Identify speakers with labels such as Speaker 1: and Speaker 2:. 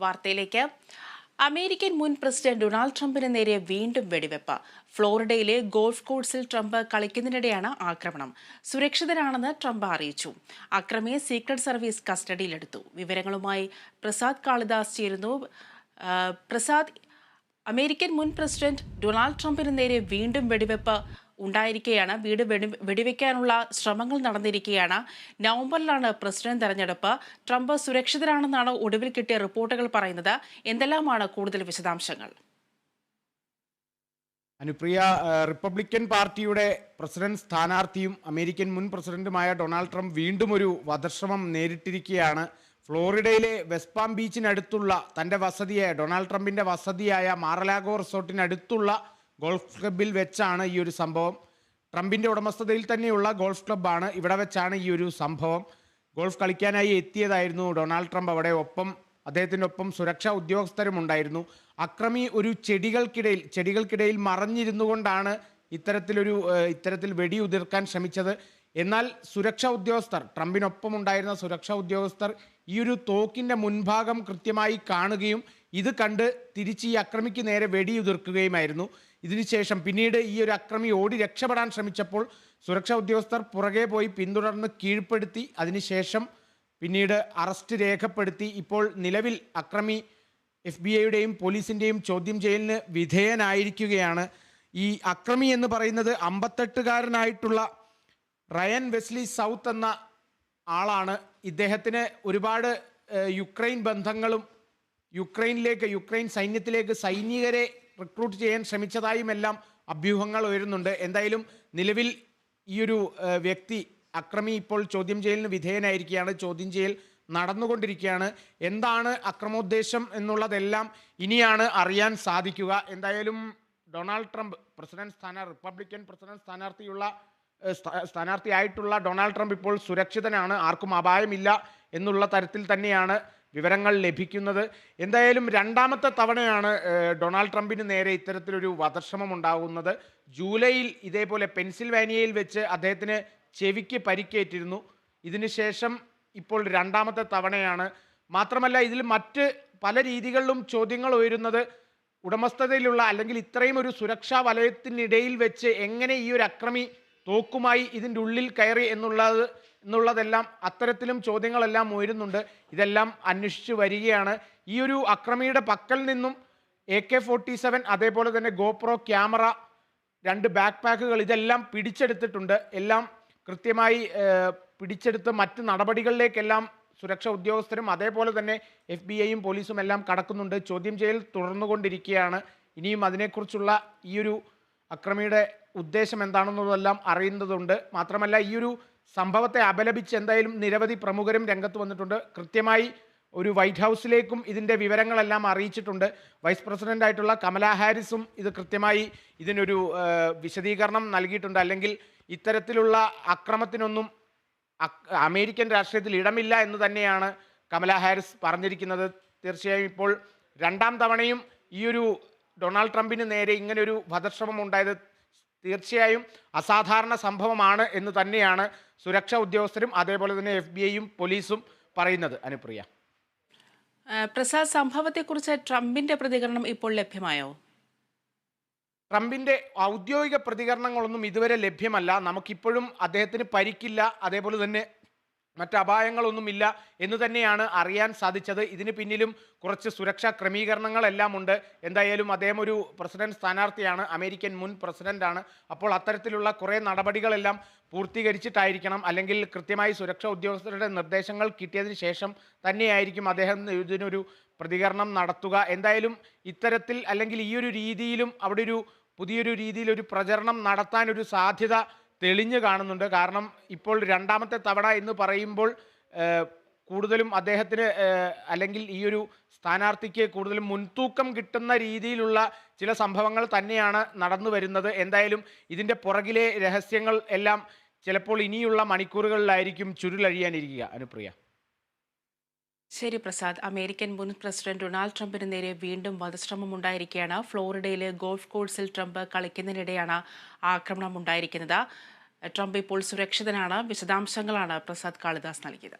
Speaker 1: വാർത്തയിലേക്ക്. അമേരിക്കൻ മുൻ president Donald ട്രംപിന് നേരെ വീണ്ടും വെടിവെപ്പ്. ഫ്ലോറിഡയിലെ ഗോൾഫ് കോഴ്സിൽ ട്രംപ് കളിക്കുന്നതിനിടെയാണ് ആക്രമണം. സുരക്ഷിതരാണെന്ന് ട്രംപ് അറിയിച്ചു. അക്രമിയെ സീക്രട്ട് സർവീസ് കസ്റ്റഡിയിലെടുത്തു. വിവരങ്ങളുമായി പ്രസാദ് കാളിദാസ് ചേരുന്നു. പ്രസാദ് അമേരിക്കൻ മുൻ പ്രസിഡന്റ് ഡൊണാൾഡ് ട്രംപിന് നേരെ വീണ്ടും വെടിവെപ്പ്. ഉണ്ടായിരിക്കുകയാണ് വീട് വെടി വെടിവെക്കാനുള്ള ശ്രമങ്ങൾ നടന്നിരിക്കുകയാണ് നവംബറിലാണ് പ്രസിഡന്റ് തെരഞ്ഞെടുപ്പ്. ട്രംപ് സുരക്ഷിതരാണെന്നാണ് ഒടുവിൽ കിട്ടിയ റിപ്പോർട്ടുകൾ പറയുന്നത്. എന്തെല്ലാമാണ് കൂടുതൽ വിശദാംശങ്ങൾ?
Speaker 2: അനുപ്രിയ റിപ്പബ്ലിക്കൻ പാർട്ടിയുടെ പ്രസിഡന്റ് സ്ഥാനാർത്ഥിയും അമേരിക്കൻ മുൻ പ്രസിഡന്റുമായ ഡൊണാൾഡ് ട്രംപ് വീണ്ടും ഒരു വധശ്രമം നേരിട്ടിരിക്കുകയാണ്. ഫ്ലോറിഡയിലെ വെസ്പാം ബീച്ചിനടുത്തുള്ള തന്റെ വസതിയായ ഡൊണാൾഡ് ട്രംപിന്റെ വസതിയായ മാറലാഗോ റിസോർട്ടിനടുത്തുള്ള ഗോൾഫ് ക്ലബിൽ വെച്ചാണ് ഈ ഒരു സംഭവം. ട്രംപിന്റെ ഉടമസ്ഥതയിൽ തന്നെയുള്ള ഗോൾഫ് ക്ലബ്ബാണ് ഇവിടെ വെച്ചാണ് ഈ ഒരു സംഭവം. ഗോൾഫ് കളിക്കാനായി എത്തിയതായിരുന്നു ഡൊണാൾഡ് ട്രംപ്. അവിടെ ഒപ്പം അദ്ദേഹത്തിന്റെ ഒപ്പം സുരക്ഷാ ഉദ്യോഗസ്ഥരും ഉണ്ടായിരുന്നു. അക്രമി ഒരു ചെടികൾക്കിടയിൽ ചെടികൾക്കിടയിൽ മറഞ്ഞിരുന്നു കൊണ്ടാണ് ഇത്തരത്തിലൊരു ഇത്തരത്തിൽ വെടിയുതിർക്കാൻ ശ്രമിച്ചത്. എന്നാൽ സുരക്ഷാ ഉദ്യോഗസ്ഥർ ട്രംപിനൊപ്പം ഉണ്ടായിരുന്ന സുരക്ഷാ ഉദ്യോഗസ്ഥർ ഈ ഒരു തോക്കിന്റെ മുൻഭാഗം കൃത്യമായി കാണുകയും ഇത് കണ്ട് തിരിച്ച് ഈ അക്രമിക്ക് നേരെ വെടിയുതിർക്കുകയുമായിരുന്നു. ഇതിനുശേഷം പിന്നീട് ഈ ഒരു അക്രമി ഓടി രക്ഷപ്പെടാൻ ശ്രമിച്ചപ്പോൾ സുരക്ഷാ ഉദ്യോഗസ്ഥർ പുറകെ പോയി പിന്തുടർന്ന് കീഴ്പ്പെടുത്തി അതിനുശേഷം പിന്നീട് അറസ്റ്റ് രേഖപ്പെടുത്തി. ഇപ്പോൾ നിലവിൽ അക്രമി എഫ് ബി ഐയുടെയും പോലീസിന്റെയും ചോദ്യം ചെയ്യലിന് വിധേയനായിരിക്കുകയാണ്. ഈ അക്രമി എന്ന് പറയുന്നത് അമ്പത്തെട്ടുകാരനായിട്ടുള്ള റയൻ വെസ്ലി സൗത്ത് എന്ന ആളാണ്. ഇദ്ദേഹത്തിന് ഒരുപാട് യുക്രൈൻ ബന്ധങ്ങളും യുക്രൈനിലേക്ക് യുക്രൈൻ സൈന്യത്തിലേക്ക് സൈനികരെ റിക്രൂട്ട് ചെയ്യാൻ ശ്രമിച്ചതായും എല്ലാം അഭ്യൂഹങ്ങൾ ഉയരുന്നുണ്ട്. എന്തായാലും നിലവിൽ ഈ ഒരു വ്യക്തി അക്രമി ഇപ്പോൾ ചോദ്യം ചെയ്യലിന് വിധേയനായിരിക്കുകയാണ്. ചോദ്യം ചെയ്യൽ നടന്നുകൊണ്ടിരിക്കുകയാണ്. എന്താണ് അക്രമോദ്ദേശം എന്നുള്ളതെല്ലാം ഇനിയാണ് അറിയാൻ സാധിക്കുക. എന്തായാലും ഡൊണാൾഡ് ട്രംപ് പ്രസിഡന്റ് സ്ഥാന റിപ്പബ്ലിക്കൻ പ്രസിഡന്റ് സ്ഥാനാർത്ഥിയുള്ള സ്ഥാനാർത്ഥിയായിട്ടുള്ള ഡൊണാൾഡ് ട്രംപ് ഇപ്പോൾ സുരക്ഷിതനാണ്. ആർക്കും അപായമില്ല എന്നുള്ള തരത്തിൽ തന്നെയാണ് വിവരങ്ങൾ ലഭിക്കുന്നത്. എന്തായാലും രണ്ടാമത്തെ തവണയാണ് ഡൊണാൾഡ് ട്രംപിന് നേരെ ഇത്തരത്തിലൊരു വധശ്രമം ഉണ്ടാകുന്നത്. ജൂലൈയിൽ ഇതേപോലെ പെൻസിൽവാനിയയിൽ വെച്ച് അദ്ദേഹത്തിന് ചെവിക്ക് പരിക്കേറ്റിരുന്നു. ഇതിനുശേഷം ഇപ്പോൾ രണ്ടാമത്തെ തവണയാണ്. മാത്രമല്ല ഇതിൽ മറ്റ് പല രീതികളിലും ചോദ്യങ്ങൾ ഉയരുന്നത്. ഉടമസ്ഥതയിലുള്ള അല്ലെങ്കിൽ ഇത്രയും ഒരു സുരക്ഷാ വലയത്തിനിടയിൽ വെച്ച് എങ്ങനെ ഈ ഒരു അക്രമി തോക്കുമായി ഇതിന്റെ ഉള്ളിൽ കയറി എന്നുള്ളത് എന്നുള്ളതെല്ലാം അത്തരത്തിലും ചോദ്യങ്ങളെല്ലാം ഉയരുന്നുണ്ട്. ഇതെല്ലാം അന്വേഷിച്ച് വരികയാണ്. ഈ ഒരു അക്രമിയുടെ പക്കൽ നിന്നും എ കെ ഫോർട്ടി സെവൻ അതേപോലെ തന്നെ ഗോപ്രോ ക്യാമറ രണ്ട് ബാക്ക് പാക്കുകൾ ഇതെല്ലാം പിടിച്ചെടുത്തിട്ടുണ്ട്. എല്ലാം കൃത്യമായി പിടിച്ചെടുത്ത് മറ്റ് നടപടികളിലേക്കെല്ലാം സുരക്ഷാ ഉദ്യോഗസ്ഥരും അതേപോലെ തന്നെ എഫ് ബി ഐയും പോലീസും എല്ലാം കടക്കുന്നുണ്ട്. ചോദ്യം ചെയ്യൽ തുടർന്നുകൊണ്ടിരിക്കുകയാണ്. ഇനിയും അതിനെക്കുറിച്ചുള്ള ഈ ഒരു അക്രമിയുടെ ഉദ്ദേശം എന്താണെന്നുള്ളതെല്ലാം അറിയുന്നതുണ്ട്. മാത്രമല്ല ഈ ഒരു സംഭവത്തെ അപലപിച്ച് എന്തായാലും നിരവധി പ്രമുഖരും രംഗത്ത് വന്നിട്ടുണ്ട്. കൃത്യമായി ഒരു വൈറ്റ് ഹൗസിലേക്കും ഇതിന്റെ വിവരങ്ങളെല്ലാം അറിയിച്ചിട്ടുണ്ട്. വൈസ് പ്രസിഡന്റ് ആയിട്ടുള്ള കമല ഹാരിസും ഇത് കൃത്യമായി ഇതിനൊരു വിശദീകരണം നൽകിയിട്ടുണ്ട്. അല്ലെങ്കിൽ ഇത്തരത്തിലുള്ള അക്രമത്തിനൊന്നും അമേരിക്കൻ രാഷ്ട്രീയത്തിൽ ഇടമില്ല എന്ന് തന്നെയാണ് കമലാ ഹാരിസ് പറഞ്ഞിരിക്കുന്നത്. തീർച്ചയായും ഇപ്പോൾ രണ്ടാം തവണയും ഈ ഒരു ഡൊണാൾഡ് ട്രംപിന് നേരെ ഇങ്ങനൊരു വധശ്രമം ഉണ്ടായത് തീർച്ചയായും അസാധാരണ സംഭവമാണ് എന്ന് തന്നെയാണ് സുരക്ഷാ ഉദ്യോഗസ്ഥരും അതേപോലെ തന്നെ എഫ് ബി ഐയും പോലീസും പറയുന്നത്. അനുപ്രിയ.
Speaker 1: പ്രസാദ് സംഭവത്തെക്കുറിച്ച് ട്രംപിന്റെ പ്രതികരണം ഇപ്പോൾ ലഭ്യമായോ?
Speaker 2: ട്രംപിന്റെ ഔദ്യോഗിക പ്രതികരണങ്ങളൊന്നും ഇതുവരെ ലഭ്യമല്ല. നമുക്കിപ്പോഴും അദ്ദേഹത്തിന് പരിക്കില്ല. അതേപോലെ തന്നെ മറ്റ് അപായങ്ങളൊന്നുമില്ല എന്ന് തന്നെയാണ് അറിയാൻ സാധിച്ചത്. ഇതിന് പിന്നിലും കുറച്ച് സുരക്ഷാ ക്രമീകരണങ്ങളെല്ലാം ഉണ്ട് എന്തായാലും അദ്ദേഹം ഒരു പ്രസിഡന്റ് സ്ഥാനാർത്ഥിയാണ്. അമേരിക്കൻ മുൻ പ്രസിഡന്റാണ്. അപ്പോൾ അത്തരത്തിലുള്ള കുറേ നടപടികളെല്ലാം പൂർത്തീകരിച്ചിട്ടായിരിക്കണം. അല്ലെങ്കിൽ കൃത്യമായി സുരക്ഷാ ഉദ്യോഗസ്ഥരുടെ നിർദ്ദേശങ്ങൾ കിട്ടിയതിന് ശേഷം തന്നെയായിരിക്കും അദ്ദേഹം ഇതിനൊരു പ്രതികരണം നടത്തുക. എന്തായാലും ഇത്തരത്തിൽ അല്ലെങ്കിൽ ഈ ഒരു രീതിയിലും അവിടെ ഒരു പുതിയൊരു രീതിയിൽ ഒരു പ്രചരണം നടത്താനൊരു സാധ്യത തെളിഞ്ഞു കാണുന്നുണ്ട്. കാരണം ഇപ്പോൾ രണ്ടാമത്തെ തവണ എന്ന് പറയുമ്പോൾ കൂടുതലും അദ്ദേഹത്തിന് അല്ലെങ്കിൽ ഈ ഒരു സ്ഥാനാർത്ഥിക്ക് കൂടുതലും മുൻതൂക്കം കിട്ടുന്ന രീതിയിലുള്ള ചില സംഭവങ്ങൾ തന്നെയാണ് നടന്നു വരുന്നത്. എന്തായാലും ഇതിന്റെ പുറകിലെ രഹസ്യങ്ങൾ എല്ലാം ചിലപ്പോൾ ഇനിയുള്ള മണിക്കൂറുകളിലായിരിക്കും ചുരുളഴിയാനിരിക്കുക. അനുപ്രിയ.
Speaker 1: ശരി പ്രസാദ്. അമേരിക്കൻ മുൻ പ്രസിഡന്റ് ഡൊണാൾഡ് ട്രംപിന് നേരെ വീണ്ടും വധശ്രമം ഉണ്ടായിരിക്കുകയാണ്. ഫ്ലോറിഡയിലെ ഗോൾഫ് കോഴ്സിൽ ട്രംപ് കളിക്കുന്നതിനിടെയാണ് ആക്രമണം ഉണ്ടായിരിക്കുന്നത്. ട്രംപ് ഇപ്പോൾ സുരക്ഷിതനാണ്. വിശദാംശങ്ങളാണ് പ്രസാദ് കാളിദാസ് നൽകിയത്.